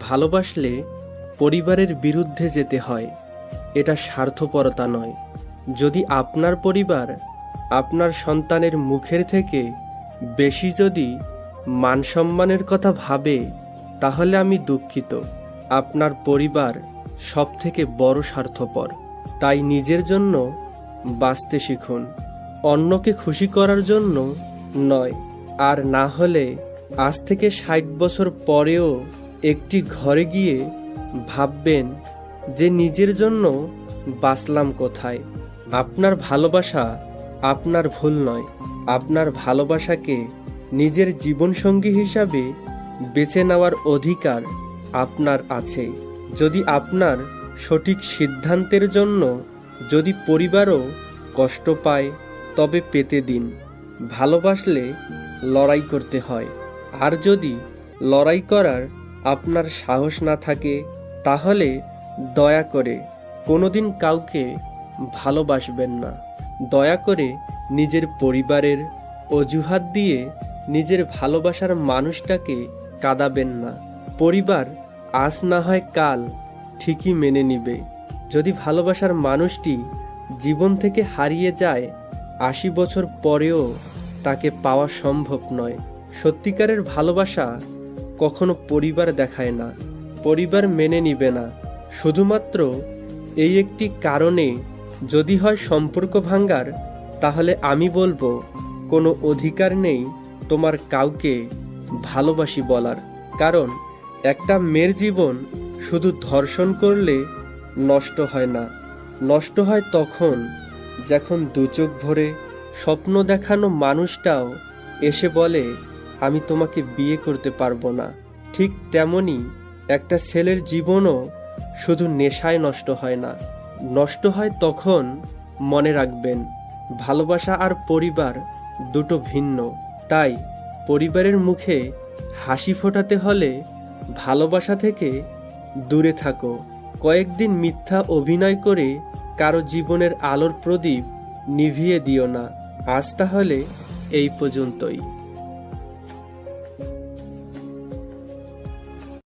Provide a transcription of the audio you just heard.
ভালোবাসলে পরিবারের বিরুদ্ধে যেতে হয়, এটা স্বার্থপরতা নয়। যদি আপনার পরিবার আপনার সন্তানের মুখের থেকে বেশি যদি মান সম্মানের কথা ভাবে, তাহলে আমি দুঃখিত। আপনার পরিবার সব থেকে বড় স্বার্থপর। তাই নিজের জন্য বাঁচতে শিখুন। অন্যকে খুশি করার জন্য নয়, আর না হলে আজ থেকে ষাট বছর পরেও একটি ঘরে গিয়ে ভাববেন যে নিজের জন্য বাঁচলাম কোথায়। আপনার ভালোবাসা আপনার ভুল নয়। আপনার ভালোবাসাকে নিজের জীবনসঙ্গী হিসাবে বেছে নেওয়ার অধিকার আপনার আছে। যদি আপনার সঠিক সিদ্ধান্তের জন্য যদি পরিবারও কষ্ট পায়, তবে পেতে দিন। ভালোবাসলে লড়াই করতে হয়। আর যদি লড়াই করার আপনার সাহস না থাকে, তাহলে দয়া করে কোনোদিন কাউকে ভালোবাসবেন না। দয়া করে নিজের পরিবারের অজুহাত দিয়ে নিজের ভালোবাসার মানুষটাকে কাঁদাবেন না। পরিবার আজ না হয় কাল ঠিকই মেনে নিবে। যদি ভালোবাসার মানুষটি জীবন থেকে হারিয়ে যায়, আশি বছর পরেও তাকে পাওয়া সম্ভব নয়। সত্যিকারের ভালোবাসা কখনো পরিবার দেখায় না, পরিবার মেনে নিবে না। শুধুমাত্র এই একটি কারণে যদি হয় সম্পর্ক ভাঙ্গার, তাহলে আমি বলব, কোনো অধিকার নেই তোমার কাউকে ভালোবাসি বলার। কারণ একটা মেয়ের জীবন শুধু ধর্ষণ করলে নষ্ট হয় না। নষ্ট হয় তখন যখন দু চোখ ভরে স্বপ্ন দেখানো মানুষটাও এসে বলে আমি তোমাকে বিয়ে করতে পারব না। ঠিক তেমনি একটা ছেলের জীবনও শুধু নেশায় নষ্ট হয় না। নষ্ট হয় তখন মনে রাখবেন, ভালোবাসা আর পরিবার দুটো ভিন্ন। তাই পরিবারের মুখে হাসি ফোটাতে হলে ভালোবাসা থেকে দূরে থাকো। কয়েকদিন মিথ্যা অভিনয় করে কারও জীবনের আলোর প্রদীপ নিভিয়ে দিও না। আজ তাহলে এই পর্যন্তই।